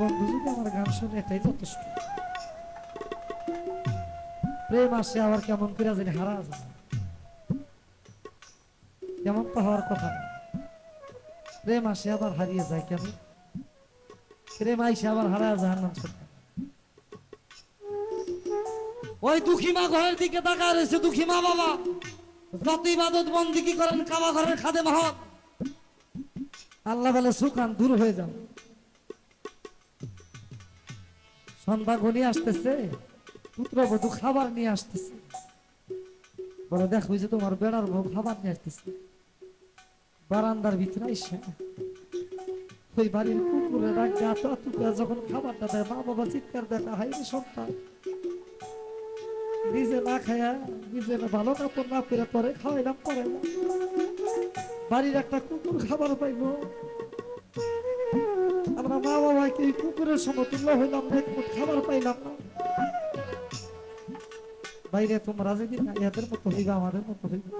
বন্ধু যদি আমার গান শুনে এটাই যথেষ্ট প্রেম আসে আবার কেমন করে জানি হারা যায় কেমন তো হওয়ার কথা না। প্রেম আসে আবার হারিয়ে যায় কেন প্রেম আইসে আবার হারা যায় নাম ওই দুঃখী মা ঘরের দিকে তাকায় রয়েছে দুঃখী মা বাবা যত ইবাদত বন্দি কি করেন কাবা ঘরের খাদে মহৎ আল্লাহ বলে সুখান দূর হয়ে যাও সন্ধ্যা ঘনিয়ে আসতেছে পুত্রবধূ খাবার নিয়ে আসতেছে। বলে, দেখো, ওই যে তোমার বেড়ার বউ খাবার নিয়ে আসতেছে। বারান্দার ভিতরে আইসা, ওই বাড়ির কুকুরে ডাক গাত যখন খাবারটা দেয়, মা বাবা চিৎকার দেখা হাই রে সন্তান, নিজে না খায়া নিজে না ভালো কাপড় না পেরে পরে খাওয়াইলাম পরে বাড়ির একটা কুকুর খাবার পাইলো মা বাবাকে এই কুকুরের সমতুল্য হইলাম না এক মুঠ খাবার পাইলাম না। বাইরে তোমরা যেদিন এদের মতো হইবে আমাদের মতো হইবে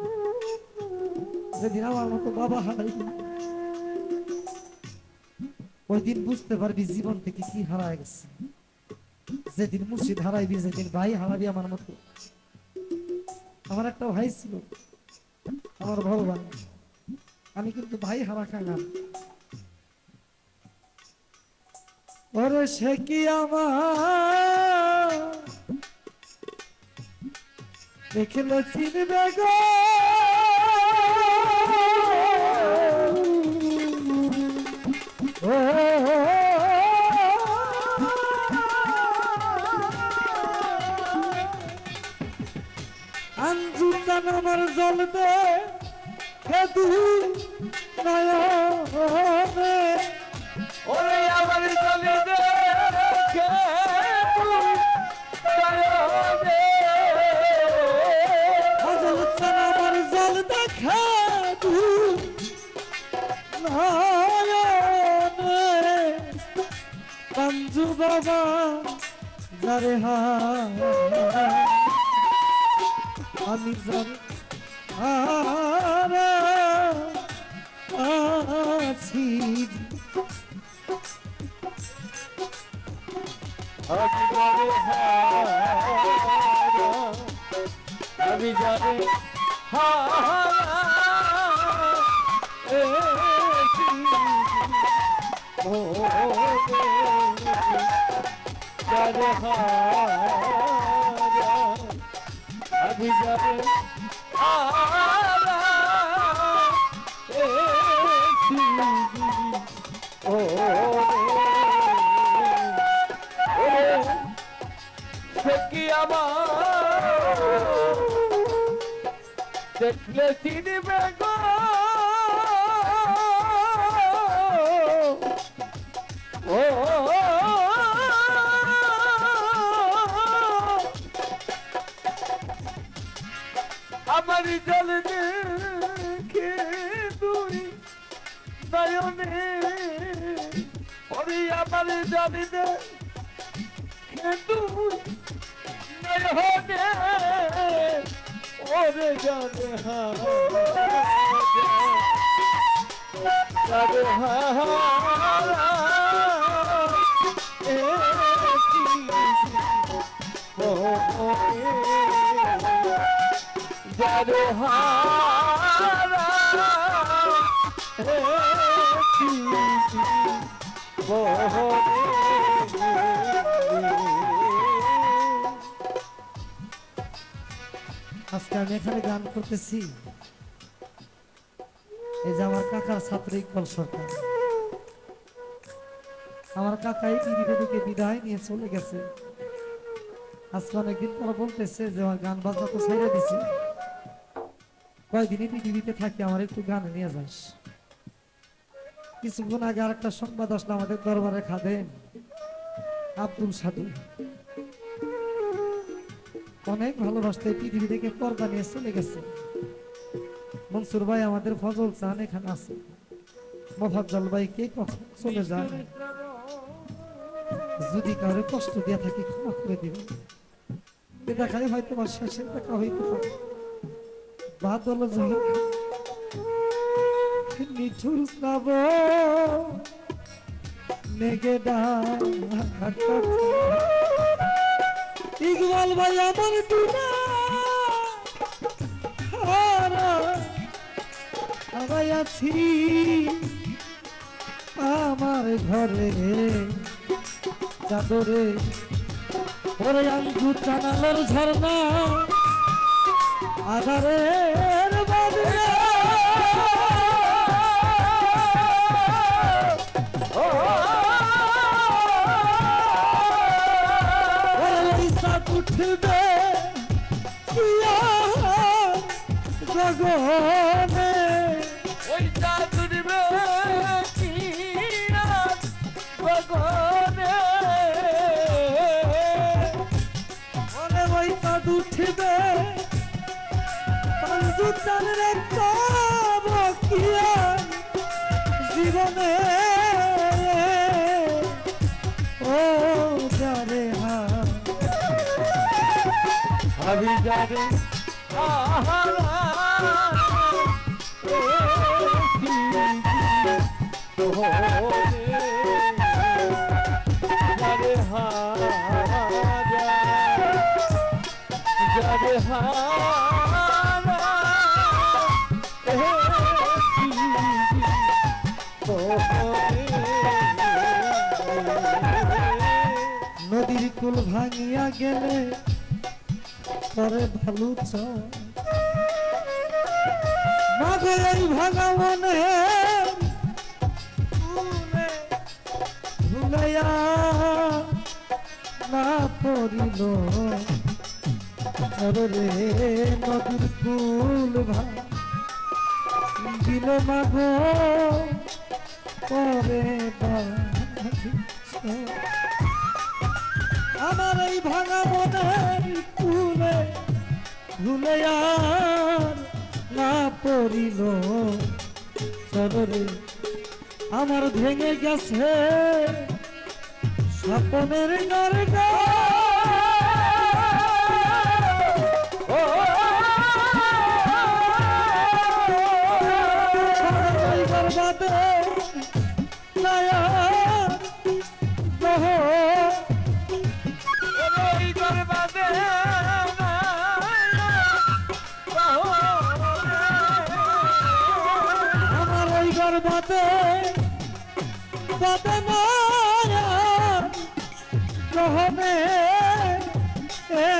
যেদিন আমার মতো বাবা হারাইবে ওই দিন বুঝতে পারবি জীবন থেকে কি হারায় গেছে। যেদিন মুর্শিদ হারাইবি, যেদিন ভাই হারাবি আমার মতো। আমার একটা ভাই ছিল, আমার ভাই আমি কিন্তু ভাই হারা খাগান ওরে সে কি আমার? দেখলে চিনবে গো। আঞ্জু চান আমার জল দে? খেদু নয়নে। ওরে আঞ্জু বাবা যারে আমি জানি আমি জানি আমি জানি ও আমার দেখলে চিনবে গো ও আমার জল দেখে তুই নয়নে ওরে আমার জল দেখে তুই নয়নে ওরে জানে জানে হারা এ কি কি আজকে আমি এখানে গান করতেছি। এই যে আমার কাকার ছাত্র ইকবাল সরকার। আমার কাকা এই পৃথিবীকে বিদায় নিয়ে চলে গেছে। আজকে অনেকদিন পর বলতেছে যে আমার গান বাজনা তো ছেড়ে দিছি। কয়দিনই পৃথিবীতে থাকি, আমার একটু গান নিয়ে যাস। কিছুক্ষণ আগে আর একটা সংবাদ আসলো আমাদের দরবারে খাদেন আব্দুল সাধু অনেক ভালোবাসতে পৃথিবী থেকে পর্দা নিয়ে চলে গেছে। মনসুর ভাই, আমাদের ফজল চান এখানে আছে। মোফাজ্জল ভাই, কে কখন চলে যায় যদি কারও কষ্ট দিয়ে থাকি, ক্ষমা করে দিবেন। এ দেখাই হয়তো শেষের দেখা হইতে পারে। নিঠুর স্নাব নেগে ইকবাল ভাই আমার টুনা আমার ঘরে চাদরে ওরে আঞ্জু চানালোর ঝর্ণা। আধারের পাঞ্জু চাঁদের পাব জীবনে। ও যারে হা। আমি জানি আহারা কুল ভাঙিয়া গেলে পরে ভালু মাগে এই ভাঙা মনে ভুলাইয়া পড়িল রে নদীর। আমার এই ভাঙা মনের কুলে ভুলে আর না পড়িল। সদরে আমার ভেঙে গেছে স্বপনের নরগা গর্বাতে বাদে মায়া রহমে এ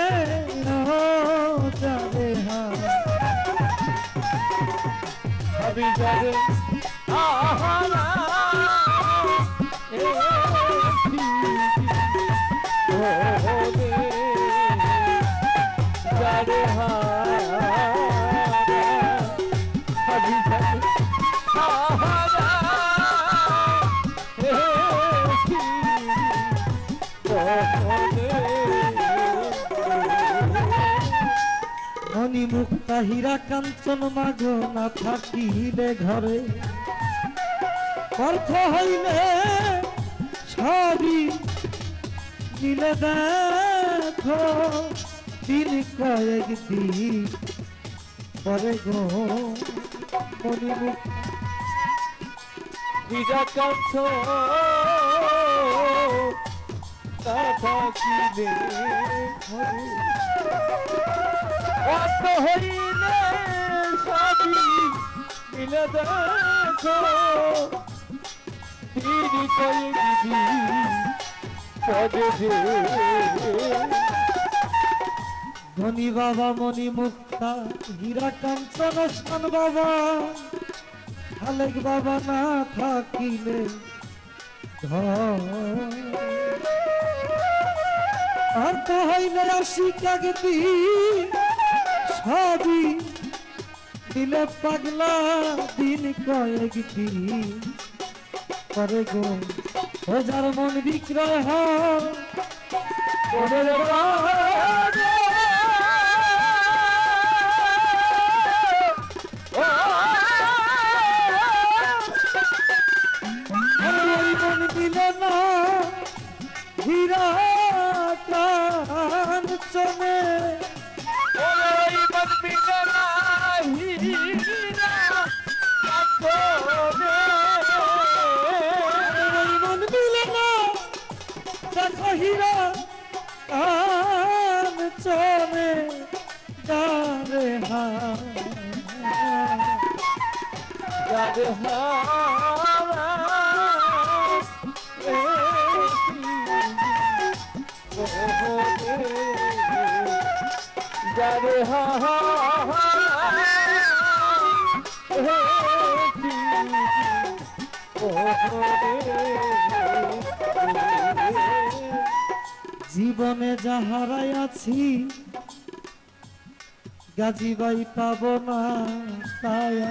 যাবে আমি জানি আহারা মণি মুক্তা হীরা কাঞ্চন মাগ না থাকিলে ঘরে। অর্থ হইলে সবই মিলে দেখো দিন কয়েক দিন পরে গো ঘরে। অত হইলে সবই মিলে দেখো। তিনি কয়ে দিদি পদে ধনী বাবা মণি মুক্তা হীরা কাঞ্চন স্থান বাবা। খালেক বাবা না থাকিলে। আর তো হইলে আসি কাগতি সবই দিলে পাগলা দিন কয়েক দিন। পরে গো যার মন বিক্রয় হয় হীরা কাঞ্চনে ওই যারে জীবনে যাহারাই আছি গাজিবাই পাব না তায়া